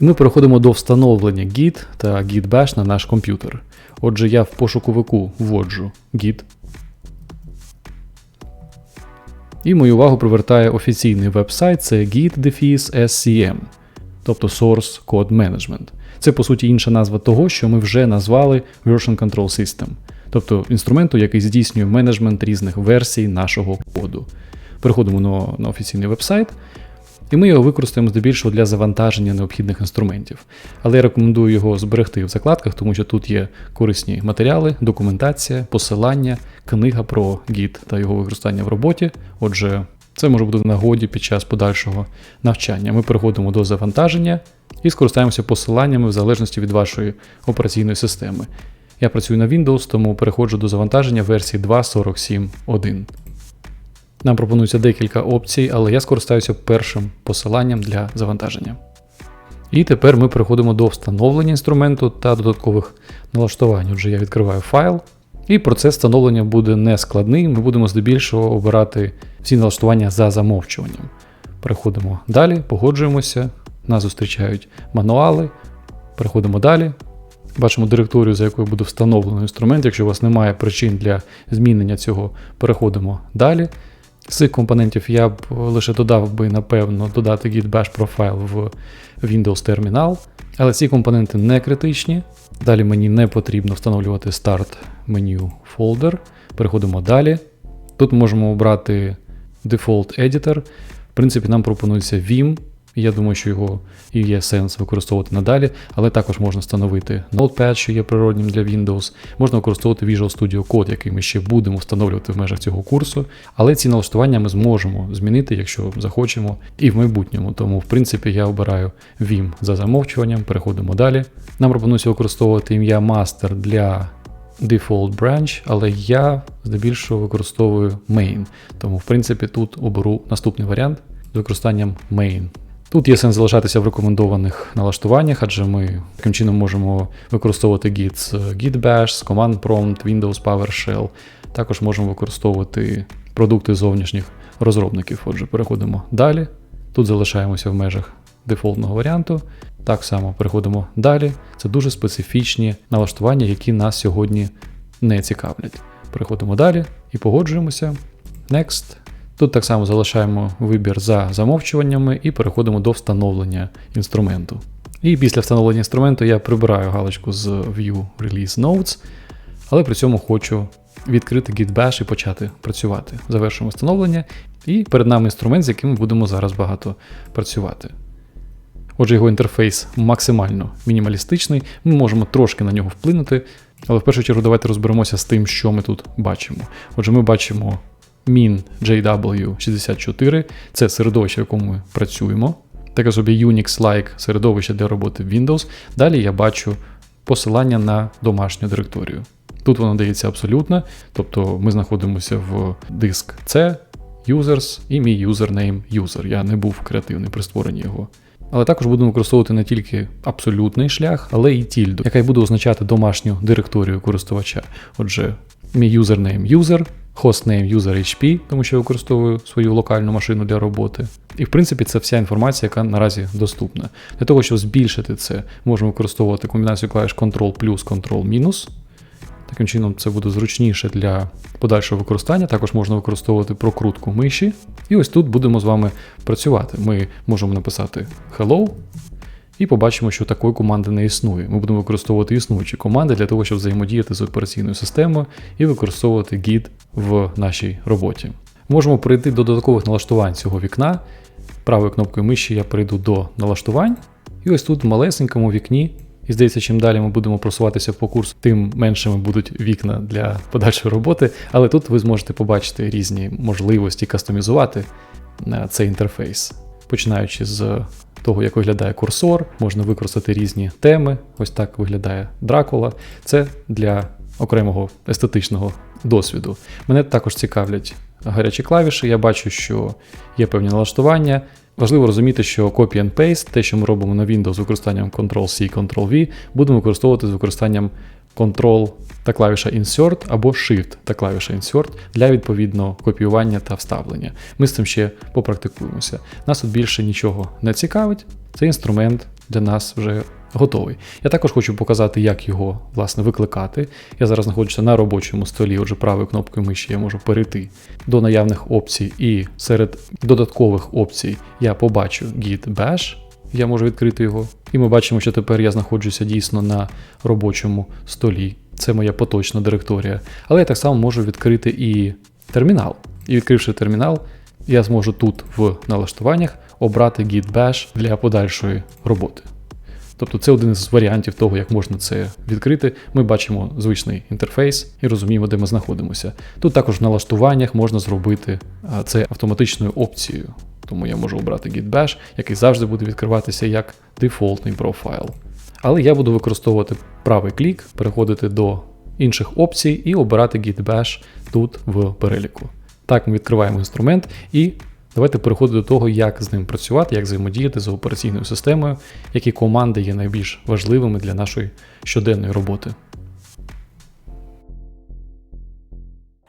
І ми переходимо до встановлення Git та Git Bash на наш комп'ютер. Отже, я в пошуковику вводжу Git. І мою увагу привертає офіційний веб-сайт це git-scm, тобто Source Code Management. Це по суті інша назва того, що ми вже назвали Version Control System, тобто інструменту, який здійснює менеджмент різних версій нашого коду. Переходимо на, на офіційний веб-сайт, і ми його використаємо здебільшого для завантаження необхідних інструментів. Але я рекомендую його зберегти в закладках, тому що тут є корисні матеріали, документація, посилання, книга про гід та його використання в роботі. Отже, це може бути в нагоді під час подальшого навчання. Ми переходимо до завантаження і скористаємося посиланнями в залежності від вашої операційної системи. Я працюю на Windows, тому переходжу до завантаження версії 2.47.1. Нам пропонується декілька опцій, але я скористаюся першим посиланням для завантаження. І тепер ми переходимо до встановлення інструменту та додаткових налаштувань. Отже, я відкриваю файл, і процес встановлення буде не складний. Ми будемо здебільшого обирати всі налаштування за замовчуванням. Переходимо далі, погоджуємося, нас зустрічають мануали. Переходимо далі. Бачимо директорію, за якою буде встановлено інструмент. Якщо у вас немає причин для змінення цього, переходимо далі. З цих компонентів я б лише додав би, напевно, додати git bash profile в Windows Terminal, але ці компоненти не критичні. Далі мені не потрібно встановлювати старт меню folder. Переходимо далі. Тут можемо обрати Default Editor. В принципі, нам пропонується Vim. Я думаю, що його і є сенс використовувати надалі, але також можна встановити Notepad, що є природнім для Windows, можна використовувати Visual Studio Code, який ми ще будемо встановлювати в межах цього курсу. Але ці налаштування ми зможемо змінити, якщо захочемо, і в майбутньому. Тому, в принципі, я обираю Vim за замовчуванням, переходимо далі. Нам пропонується використовувати ім'я Master для Default Branch, але я здебільшого використовую main. Тому, в принципі, тут оберу наступний варіант з використанням main. Тут є сенс залишатися в рекомендованих налаштуваннях, адже ми таким чином можемо використовувати Git з Git Bash, з Command Prompt, Windows PowerShell. Також можемо використовувати продукти зовнішніх розробників. Отже, переходимо далі. Тут залишаємося в межах дефолтного варіанту. Так само переходимо далі. Це дуже специфічні налаштування, які нас сьогодні не цікавлять. Переходимо далі і погоджуємося. Next. Тут так само залишаємо вибір за замовчуваннями і переходимо до встановлення інструменту. І після встановлення інструменту я прибираю галочку з View Release Notes, але при цьому хочу відкрити Git Bash і почати працювати. Завершуємо встановлення, і перед нами інструмент, з яким ми будемо зараз багато працювати. Отже, його інтерфейс максимально мінімалістичний, ми можемо трошки на нього вплинути, але в першу чергу давайте розберемося з тим, що ми тут бачимо. Отже, ми бачимо min JW64 це середовище, в якому ми працюємо. Таке собі Unix-like середовище для роботи в Windows. Далі я бачу посилання на домашню директорію. Тут воно дається абсолютно, тобто ми знаходимося в диск C, users і мій юзернейм user. Я не був креативний при створенні його. Але також будемо використовувати не тільки абсолютний шлях, але і тільду, яка й буде означати домашню директорію користувача. Отже, мій юзернейм user, hostname user HP, тому що я використовую свою локальну машину для роботи. І в принципі це вся інформація, яка наразі доступна. Для того, щоб збільшити це, можемо використовувати комбінацію клавіш Ctrl плюс, Ctrl. Таким чином, це буде зручніше для подальшого використання. Також можна використовувати прокрутку миші. І ось тут будемо з вами працювати. Ми можемо написати Hello. І побачимо, що такої команди не існує. Ми будемо використовувати існуючі команди для того, щоб взаємодіяти з операційною системою і використовувати Git в нашій роботі. Можемо перейти до додаткових налаштувань цього вікна. Правою кнопкою миші я перейду до налаштувань. І ось тут в малесенькому вікні і здається, чим далі ми будемо просуватися по курсу, тим меншими будуть вікна для подальшої роботи. Але тут ви зможете побачити різні можливості кастомізувати е, цей інтерфейс. Починаючи з того, як виглядає курсор, можна використати різні теми. Ось так виглядає Дракула. Це для окремого естетичного досвіду. Мене також цікавлять гарячі клавіші. Я бачу, що є певні налаштування. Важливо розуміти, що copy and paste, те, що ми робимо на Windows з використанням Ctrl-C, Ctrl-V, будемо використовувати з використанням Ctrl та клавіша Insert або Shift та клавіша Insert для відповідного копіювання та вставлення. Ми з цим ще попрактикуємося. Нас тут більше нічого не цікавить. Цей інструмент для нас вже готовий. Я також хочу показати, як його власне викликати. Я зараз знаходжуся на робочому столі, отже, правою кнопкою миші я можу перейти до наявних опцій, і серед додаткових опцій я побачу git bash. Я можу відкрити його. І ми бачимо, що тепер я знаходжуся дійсно на робочому столі. Це моя поточна директорія. Але я так само можу відкрити і термінал. І відкривши термінал, я зможу тут в налаштуваннях обрати git bash для подальшої роботи. Тобто це один із варіантів того, як можна це відкрити. Ми бачимо звичний інтерфейс і розуміємо, де ми знаходимося. Тут також в налаштуваннях можна зробити це автоматичною опцією. Тому я можу обрати git bash, який завжди буде відкриватися як дефолтний профайл. Але я буду використовувати правий клік, переходити до інших опцій і обирати git bash тут в переліку. Так ми відкриваємо інструмент і давайте переходити до того, як з ним працювати, як взаємодіяти з операційною системою, які команди є найбільш важливими для нашої щоденної роботи.